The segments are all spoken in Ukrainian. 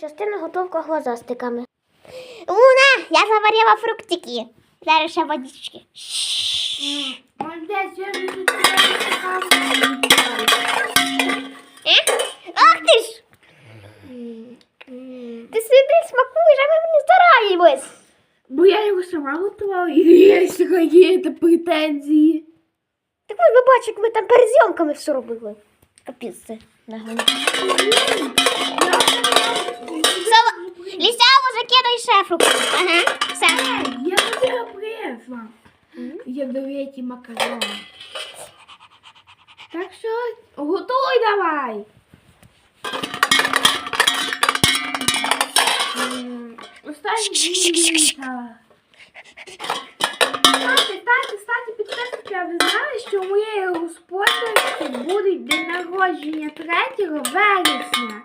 Частина готовка глазастиками. Луна, я заварила фруктики. Зараз ще водички. Молодець, я вже тут? Ах ти ж! Ти собі смакуєш, а ми не стараємось. Бо я його сама готувала, і є якісь претензії. Так ви бачите, як ми там перед зйомками все робили. Капець це. Фрукти. Ага, все. Я тебе принесла. Ядовиті макарони. Так що готуй давай. Останній кстати, кстати, підписники, а ви знали, що у моєї господарки буде день народження 3 вересня.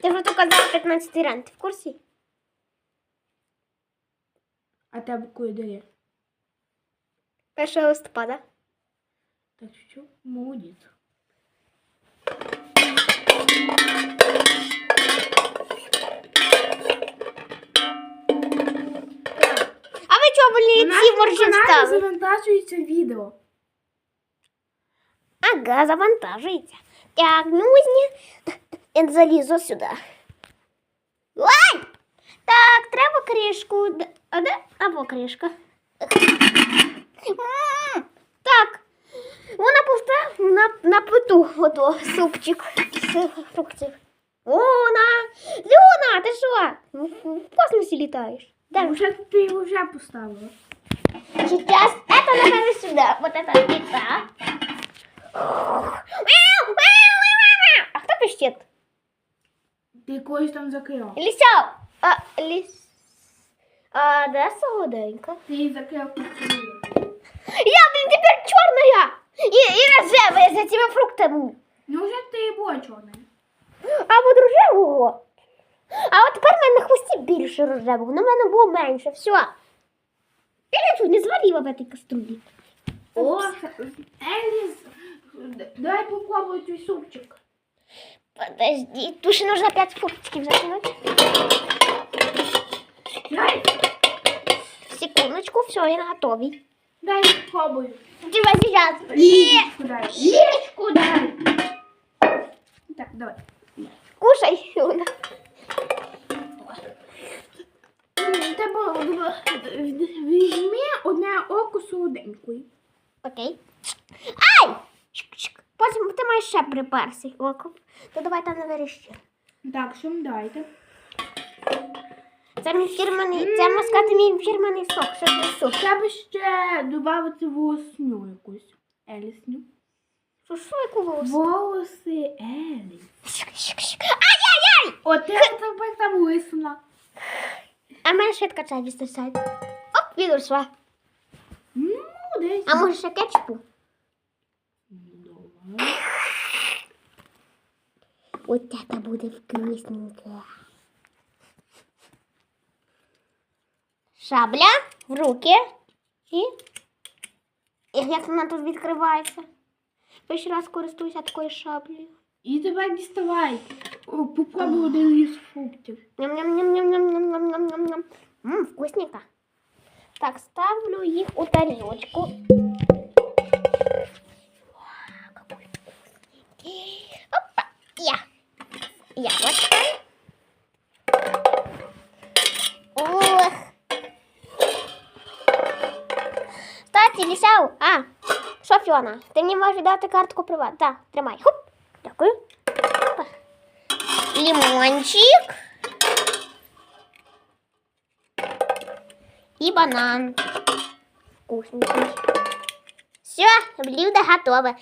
Ти вже то казав 15 ран, ти в курсі? А тебе коли дає? 1 листопада. Так що, молодець. А ви чого були На ці моржі каналі встали? завантажується відео. Ага, завантажується. Так, ну ні. Залізу сюди. Ой! Так, треба кришку. Д- А де? Або кришка. М, Так. Вона поставила на, на плиту ото супчик з фруктів. Луна! Люна, ти що? В- В космосі літаєш? Де? Вже ти його вже поставила. Сейчас это наверное сюда. Вот это и так. Мяу, мяу, мяу, мяу. А кто пищит? Ти когось там закрила. Лисяу. А, лис... А, да, солоденько. Ти її закрив. Я, блин, теперь черная. И, и рожевая за этими фруктами. Ну вже ти була чорна. А от рожевого. А от тепер в мене на хвості більше рожевого. На мене було менше. Все. Я чуть не зварила в этой каструлі. О, Еліс, дай попробуй твій супчик. Подожди, тут ще нужно 5 фруктиків закинуть. Дай, Секундочку, все, я готовий. дай попробуй. Тебя сейчас. Дай. Лічку дай. Так, давай. Кушай. Люна. М, Тебе візьми одне око солоденької. Окей. Ай! Чик-чик. Потім ти маєш ще приперси. Око. То давай там не виріши. Так, що дайте. Це мій фірменний, це можна сказати мій фірменний сок. Що це суп? Треба ще додати волосню якусь. Елісню. Що, що яку волос? Волоси Еліс. Ай-яй-яй! От тебе там лисна. А мене швидко чай дістає. Оп, відійшла. Ну, десь. А може ще кетчупу? Давай. Вот это буде вкусненьке. Шабля в руки. І. І як вона тут відкривається? Перший раз користуюся такою шаблею. І давай діставай. О, Попробуй один із фруктів. Ням-ням-ням-ням-ням-ням-ням-ням. Ммм, вкусненько. Так, ставлю їх у тарелочку. Вау, какой вкусненький. Опа, я. Яблочко. Лісяу, а, що, Фіона, ти мені можеш дати картку приват? Так, тримай. Хуп. Дякую. Лимончик. И банан. Вкусненький. Все, блюдо готово.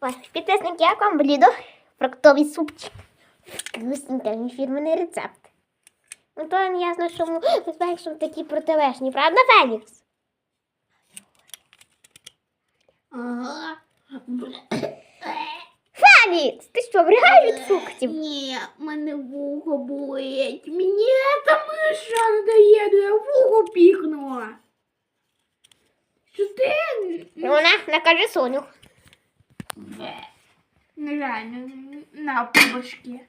Ой, Підписники, як вам блюдо? Фруктовий супчик. Вкусненький, мій фірменний рецепт. Ну то ясно, що ми такі протилежні, правда, Фелікс? Фелікс, ти що, врягаєш від фруктів? Ні, мене вухо болить. Мені та миша дає, ну я вухо пікнула. Що ти? Вона, накажи Соню. Нереально, на по башки.